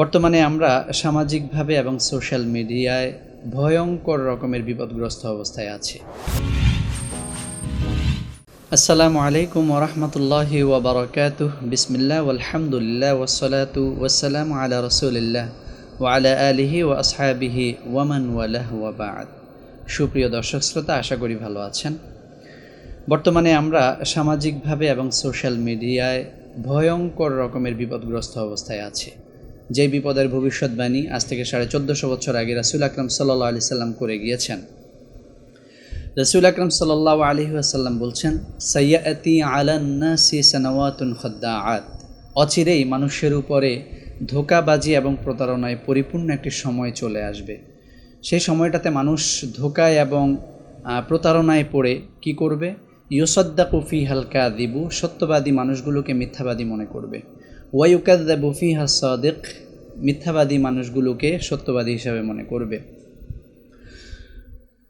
বর্তমানে আমরা সামাজিকভাবে এবং সোশ্যাল মিডিয়ায় ভয়ঙ্কর রকমের বিপদগ্রস্ত অবস্থায় আছি। আসসালামু আলাইকুম ওরহমতুল্লাহি ওবরকাতুহ। বিসমিল্লাহ আলহামদুলিল্লাহ ওসলাতু ওসালাম আলা রসুলিল্লাহ ওয়ালা আলিহি ও আসহাবিহি ওয়ামান ওয়ালাহ ওয়াবাদ সুপ্রিয় দর্শক শ্রোতা, আশা করি ভালো আছেন। বর্তমানে আমরা সামাজিকভাবে এবং সোশ্যাল মিডিয়ায় ভয়ঙ্কর রকমের বিপদগ্রস্ত অবস্থায় আছি। যে বিপদের ভবিষ্যৎবাণী আজ থেকে সাড়ে চোদ্দোশো বছর আগে রাসুল আকরম সাল্লাহ আলি সাল্লাম করে গিয়েছেন। রসুল আকরম সাল্লাহ আলহি আসাল্লাম বলছেন সৈয়াতি খদ্দাআত। অচিরেই মানুষের উপরে ধোকাবাজি এবং প্রতারণায় পরিপূর্ণ একটি সময় চলে আসবে। সেই সময়টাতে মানুষ ধোকায় এবং প্রতারণায় পড়ে কি করবে? ইউসদ্দা কফি হালকা দিবু সত্যবাদী মানুষগুলোকে মিথ্যাবাদী মনে করবে। ওয়াইউকাদ্দা বুফি মিথ্যাবাদী মানুষগুলোকে সত্যবাদী হিসাবে মনে করবে।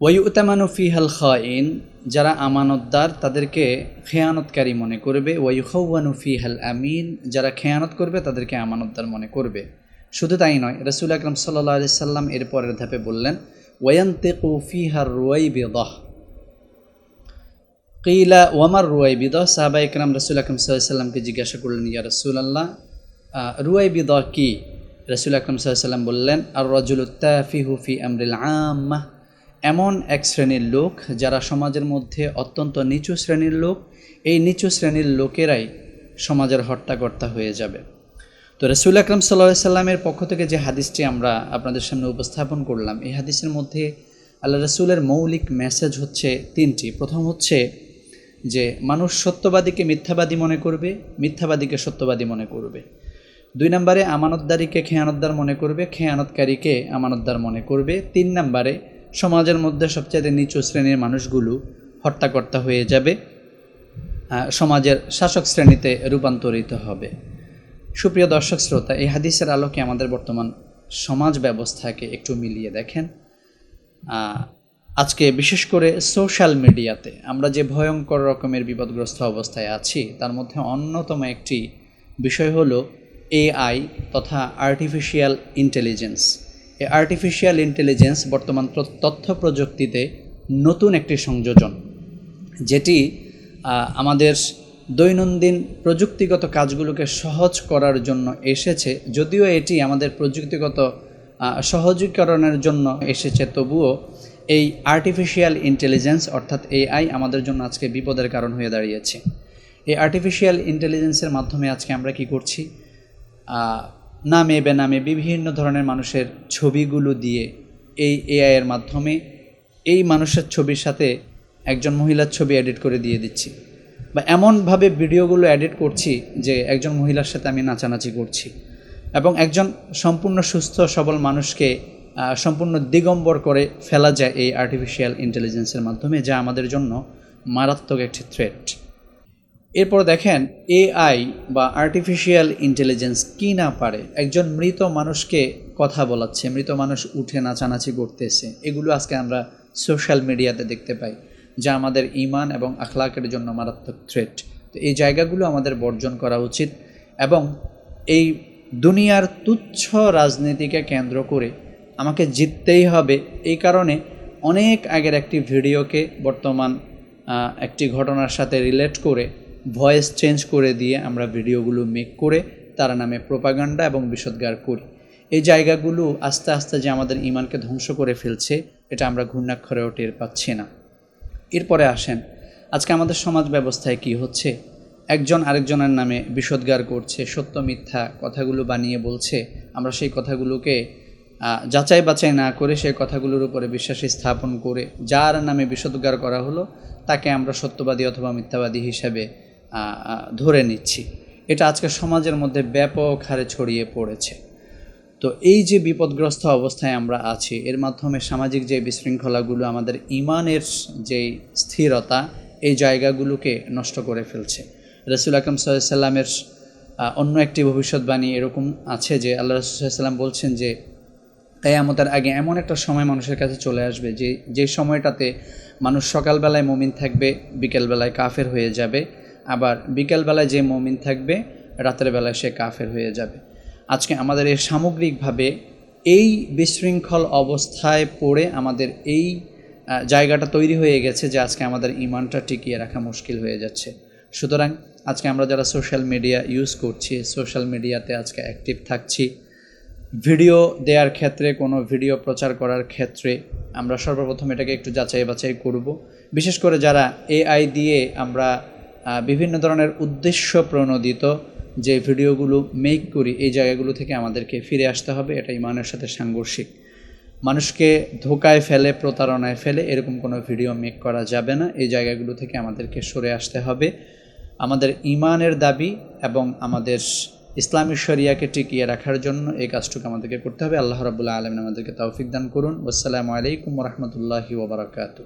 ওয়ুতামানু ফিহাল খাইন যারা আমানতদার, তাদেরকে খেয়ানতকারী মনে করবে। ওয়ুখানু ফিহাল আমিন যারা খেয়ানত করবে, তাদেরকে আমানতদার মনে করবে। শুধু তাই নয়, রসুল আকরম সাল্লা সাল্লাম এর পরের ধাপে বললেন ওয়ান্তে কুফিহার রুয়াই বেদহ কিলা ওয়ামার রুয়াই বিদ সাহাবা ইকরাম রসুল আকরম সাল্লামকে জিজ্ঞাসা করলেন, ইয়া রসুল আল্লাহ রুয়াই বিদ কি? রসুল আকরম সাল্লাম বললেন আর রজুল রজুলুত্তাফি হুফি আমরিল আম্মা। এমন এক শ্রেণির লোক যারা সমাজের মধ্যে অত্যন্ত নিচু শ্রেণির লোক, এই নিচু শ্রেণির লোকেরাই সমাজের হট্টাকর্তা হয়ে যাবে। তো রসুল আকরম সাল্লা সাল্লামের পক্ষ থেকে যে হাদিসটি আমরা আপনাদের সামনে উপস্থাপন করলাম, এই হাদিসের মধ্যে আল্লাহ রসুলের মৌলিক মেসেজ হচ্ছে তিনটি। প্রথম হচ্ছে যে মানুষ সত্যবাদীকে মিথ্যাবাদী মনে করবে, মিথ্যাবাদীকে সত্যবাদী মনে করবে। দুই নম্বরে আমানতদারিকে খেয়ানতদার মনে করবে, খেয়ানতকারীকে আমানতদার মনে করবে। তিন নম্বরে সমাজের মধ্যে সবচাইতে নিচু শ্রেণির মানুষগুলো হট্টাকর্তা হয়ে যাবে সমাজের শাসক শ্রেণীতে রূপান্তরিত হবে। সুপ্রিয় দর্শক শ্রোতা, এই হাদিসের আলোকে আমাদের বর্তমান সমাজ ব্যবস্থাকে একটু মিলিয়ে দেখেন। আজকে বিশেষ করে সোশ্যাল মিডিয়াতে আমরা যে ভয়ঙ্কর রকমের বিপদগ্রস্ত অবস্থায় আছি, তার মধ্যে অন্যতম একটি বিষয় হলো এআই তথা আর্টিফিশিয়াল ইন্টেলিজেন্স এই আর্টিফিশিয়াল ইন্টেলিজেন্স বর্তমান তথ্য প্রযুক্তিতে নতুন একটি সংযোজন, যেটি আমাদের দৈনন্দিন প্রযুক্তিগত কাজগুলোকে সহজ করার জন্য এসেছে। যদিও এটি আমাদের প্রযুক্তিগত সহজীকরণের জন্য এসেছে, তবুও এই আর্টিফিশিয়াল ইন্টেলিজেন্স অর্থাৎ এআই আমাদের জন্য আজকে বিপদের কারণ হয়ে দাঁড়িয়েছে। এই আর্টিফিশিয়াল ইন্টেলিজেন্সের মাধ্যমে আজকে আমরা কি করছি? নামে, বেনামে বিভিন্ন ধরনের মানুষের ছবিগুলো দিয়ে এই এআইয়ের মাধ্যমে এই মানুষের ছবির সাথে একজন মহিলার ছবি এডিট করে দিয়ে দিচ্ছি। বা এমনভাবে ভিডিওগুলো এডিট করছি যে একজন মহিলার সাথে আমি নাচানাচি করছি। এবং একজন সম্পূর্ণ সুস্থ, সবল মানুষকে সম্পূর্ণ দিগম্বর করে ফেলা যায় এই আর্টিফিশিয়াল ইন্টেলিজেন্সের মাধ্যমে, যা আমাদের জন্য মারাত্মক একটি থ্রেট এরপর দেখেন এআই বা আর্টিফিশিয়াল ইন্টেলিজেন্স কি না পারে? একজন মৃত মানুষকে কথা বলাচ্ছে, মৃত মানুষ উঠে নাচানাচি করতেছে। এগুলো আজকে আমরা সোশ্যাল মিডিয়াতে দেখতে পাই, যা আমাদের ইমান এবং আখলাকের জন্য মারাত্মক থ্রেট তো এই জায়গাগুলো আমাদের বর্জন করা উচিত এবং এই দুনিয়ার তুচ্ছ রাজনীতিকে কেন্দ্র করে আমাকে জিততেই হবে। এই কারণে অনেক আগের একটি ভিডিওকে বর্তমান একটি ঘটনার সাথে রিলেট করে ভয়েস চেঞ্জ করে দিয়ে আমরা ভিডিওগুলো মেক করে তার নামে প্রোপাগান্ডা এবং বিষোদ্গার করি। এই জায়গাগুলো আস্তে আস্তে যে আমাদের ইমানকে ধ্বংস করে ফেলছে, এটা আমরা ঘূর্ণাক্ষরেও টের পাচ্ছি না। এরপরে আসেন, আজকে আমাদের সমাজ ব্যবস্থায় কি হচ্ছে? একজন আরেকজনের নামে বিষোদ্গার করছে, সত্য মিথ্যা কথাগুলো বানিয়ে বলছে, আমরা সেই কথাগুলোকে যাচাই বাছাই না করে সেই কথাগুলোর উপরে বিশ্বাস স্থাপন করে যার নামে বিষোদ্গার করা হলো, তাকে আমরা সত্যবাদী অথবা মিথ্যাবাদী হিসাবে ধরে নিচ্ছি। এটা আজকে সমাজের মধ্যে ব্যাপক হারে ছড়িয়ে পড়েছে। তো এই যে বিপদগ্রস্ত অবস্থায় আমরা আছি, এর মাধ্যমে সামাজিক যে বিশৃঙ্খলাগুলো আমাদের ইমানের যে স্থিরতা, এই জায়গাগুলোকে নষ্ট করে ফেলছে। রসুল আকরম সাল্লামের অন্য একটি ভবিষ্যৎবাণী এরকম আছে যে, আল্লাহ রসুল্লাম বলছেন যে কেয়ামতের আগে এমন একটা সময় মানুষের কাছে চলে আসবে যে যে সময়টাতে মানুষ সকালবেলায় মমিন থাকবে, বিকেলবেলায় কাফের হয়ে যাবে, আবার বিকেলবেলায় যে মমিন থাকবে, রাতের বেলায় সে কাফের হয়ে যাবে। আজকে আমাদের এই সামগ্রিকভাবে এই বিশৃঙ্খল অবস্থায় পড়ে আমাদের এই জায়গাটা তৈরি হয়ে গেছে যে আজকে আমাদের ইমানটা টিকিয়ে রাখা মুশকিল হয়ে যাচ্ছে। সুতরাং আজকে আমরা যারা সোশ্যাল মিডিয়া ইউজ করছি সোশ্যাল মিডিয়াতে আজকে অ্যাক্টিভ থাকছি ভিডিও দেওয়ার ক্ষেত্রে, কোনো ভিডিও প্রচার করার ক্ষেত্রে আমরা সর্বপ্রথম এটাকে একটু যাচাই বাছাই করব। বিশেষ করে যারা এআই দিয়ে আমরা বিভিন্ন ধরনের উদ্দেশ্য প্রণোদিত যে ভিডিওগুলো মেক করি, এই জায়গাগুলো থেকে আমাদেরকে ফিরে আসতে হবে। এটা ইমানের সাথে সাংঘর্ষিক। মানুষকে ধোকায় ফেলে, প্রতারণায় ফেলে এরকম কোনো ভিডিও মেক করা যাবে না। এই জায়গাগুলো থেকে আমাদেরকে সরে আসতে হবে। আমাদের ইমানের দাবি এবং আমাদের ইসলামী শরিয়াকে টিকিয়ে রাখার জন্য এই কাজটুকু আমাদেরকে করতে হবে। আল্লাহ রাবুল্লাহ আলমিন আমাদেরকে তৌফিক দান করুন। আসসালামু আলাইকুম রহমতুল্লাহি ওবরাকাতু